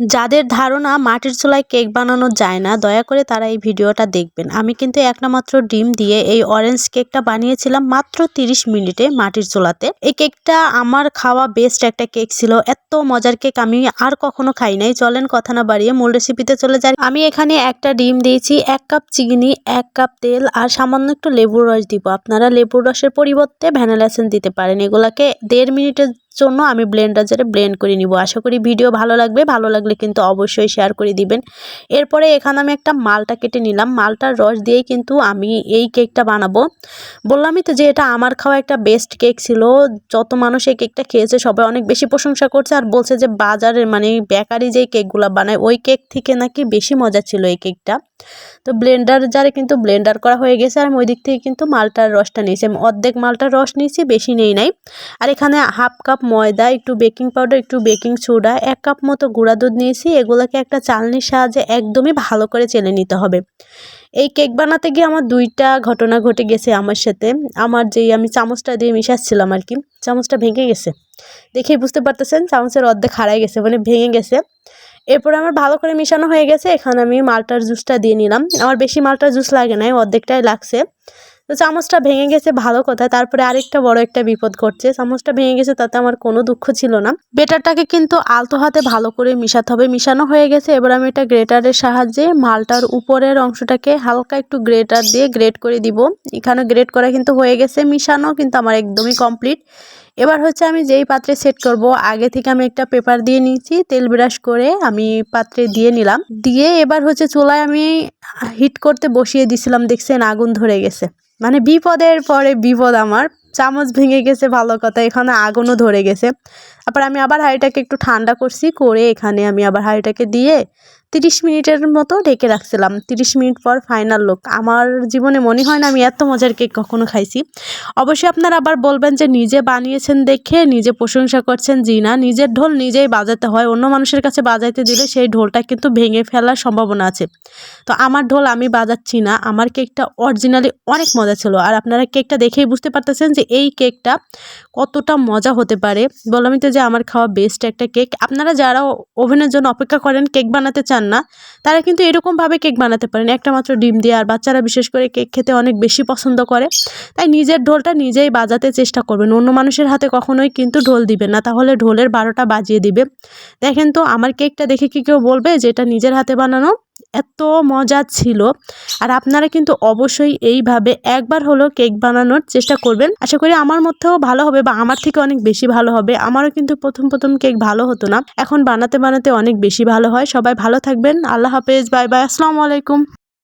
যাদের ধারণা মাটির চুলায় কেক বানানো যায় না, দয়া করে তারা এই ভিডিওটা দেখবেন। আমি কিন্তু একটা মাত্র ডিম দিয়ে এই অরেঞ্জ কেকটা বানিয়েছিলাম মাত্র 30 মিনিটে মাটির চুলাতে। এই কেকটা আমার খাওয়া বেস্ট একটা কেক ছিল। এত মজার কেক আমি আর কখনো খাই নাই। চলেন কথা না বাড়িয়ে মূল রেসিপিতে চলে যাই। আমি এখানে একটা ডিম দিয়েছি, এক কাপ চিনি, এক কাপ তেল আর সামান্য একটু লেবুর রস দিব। আপনারা লেবুর রসের পরিবর্তে ভ্যানিলা এসেন্স দিতে পারেন। এগুলাকে দেড় মিনিটের জন্য আমি ব্লেন্ডারে ব্লেন্ড করে নিব। আশা করি ভিডিও ভালো লাগবে। ভালো লাগলে কিন্তু অবশ্যই শেয়ার করে দিবেন। এরপরে এখানে আমি একটা মালটা কেটে নিলাম। মালটার রস দিয়েই কিন্তু আমি এই কেকটা বানাবো। বললামই তো যে এটা আমার খাওয়া একটা বেস্ট কেক ছিল। যত মানুষ এই কেকটা খেয়েছে, সবাই অনেক বেশি প্রশংসা করছে আর বলছে যে বাজারের মানে বেকারি যে কেকগুলো বানায়, ওই কেক থেকে নাকি বেশি মজা ছিল এই কেকটা তো ব্লেন্ডার জারে কিন্তু ব্লেন্ডার করা হয়ে গেছে আর আমি ওই দিক থেকে কিন্তু মালটার রসটা নিয়েছি। আমি অর্ধেক মালটার রস নিয়েছি, বেশি নেই নাই। আর এখানে হাফ কাপ ময়দা, একটু বেকিং পাউডার একটু বেকিং সোডা এক কাপ মতো গুঁড়া দুধ নিয়েছি। এগুলোকে একটা চালনির সাহায্যে একদমই ভালো করে চেলে নিতে হবে। এই কেক বানাতে গিয়ে আমার দুইটা ঘটনা ঘটে গেছে আমার সাথে। আমার যেই আমি চামচটা দিয়ে মিশাচ্ছিলাম আর কি, চামচটা ভেঙে গেছে। দেখেই বুঝতে পারতেছেন, চামচের অর্ধেক হারাই গেছে মানে ভেঙে গেছে। এরপরে আমার ভালো করে মিশানো হয়ে গেছে, এখানে আমি মালটার জুসটা দিয়ে নিলাম। আমার বেশি মালটার জুস লাগে নাই, অর্ধেকটাই লাগছে। তো চামচটা ভেঙে গেছে ভালো কথা, তারপরে আরেকটা বড় একটা বিপদ ঘটছে। চামচটা ভেঙে গেছে, তাতে আমার কোনো দুঃখ ছিল না। বেটারটাকে কিন্তু আলতো হাতে ভালো করে মিশাতে হবে। মিশানো হয়ে গেছে, এবার আমি এটা গ্রেটারের সাহায্যে মালটার উপরের অংশটাকে হালকা একটু গ্রেটার দিয়ে গ্রেট করে দিব। এখানে গ্রেট করা কিন্তু হয়ে গেছে মিশানো, কিন্তু আমার একদমই কমপ্লিট। এবার হচ্ছে আমি যেই পাত্রে সেট করব, আগে থেকে আমি একটা পেপার দিয়ে নিয়েছি, তেল ব্রাশ করে আমি পাত্রে দিয়ে নিলাম। দিয়ে এবার হচ্ছে চুলায় আমি হিট করতে বসিয়ে দিছিলাম, দেখছেন আগুন ধরে গেছে। মানে বিপদের পরে বিপদ আমার, চামচ ভেঙে গেছে ভালো কথা, এখানে আগুনও ধরে গেছে। তারপর আমি আবার হাঁড়িটাকে একটু ঠান্ডা করছি, করে এখানে আমি আবার হাঁড়িটাকে দিয়ে তিরিশ মিনিটের মতো ঢেকে রাখছিলাম। তিরিশ মিনিট পর ফাইনাল লোক আমার জীবনে মনে হয় না আমি এত মজার কেক কখনো খাইছি। অবশ্যই আপনারা আবার বলবেন যে নিজে বানিয়েছেন দেখে, নিজে প্রশংসা করছেন জি না। নিজের ঢোল নিজেই বাজাতে হয়। অন্য মানুষের কাছে বাজাইতে দিলে সেই ঢোলটা কিন্তু ভেঙে ফেলার সম্ভাবনা আছে। তো আমার ঢোল আমি বাজাচ্ছি না। আমার কেকটা অরিজিনালি অনেক মজা ছিল। আর আপনারা কেকটা দেখেই বুঝতে পারতেছেন যে এই কেকটা কতটা মজা হতে পারে? বললামই তো যে আমার খাওয়া বেস্ট একটা কেক আপনারা যারা ওভেনের জন্য অপেক্ষা করেন কেক বানাতে চান না, তারা কিন্তু এরকমভাবে কেক বানাতে পারেন। একটা মাত্র ডিম দিয়ে, আর বাচ্চারা বিশেষ করে কেক খেতে অনেক বেশি পছন্দ করে। তাই নিজের ঢোলটা নিজেই বাজাতে চেষ্টা করবেন। অন্য মানুষের হাতে কখনোই কিন্তু ঢোল দিবেন না, তাহলে ঢোলের বারোটা বাজিয়ে দিবে। দেখেন তো, আমার কেকটা দেখে কি কেউ বলবে যে, এটা নিজের হাতে বানানো? এত মজা ছিল। আর আপনারা কিন্তু অবশ্যই এইভাবে একবার হলো কেক বানানোর চেষ্টা করবেন। আশা করি আমার মধ্যেও ভালো হবে বা আমার থেকে অনেক বেশি ভালো হবে। আমারও কিন্তু প্রথম প্রথম কেক ভালো হতো না। এখন বানাতে বানাতে অনেক বেশি ভালো হয়। সবাই ভালো থাকবেন। আল্লাহ হাফেজ। Bye bye. আসসালামু আলাইকুম।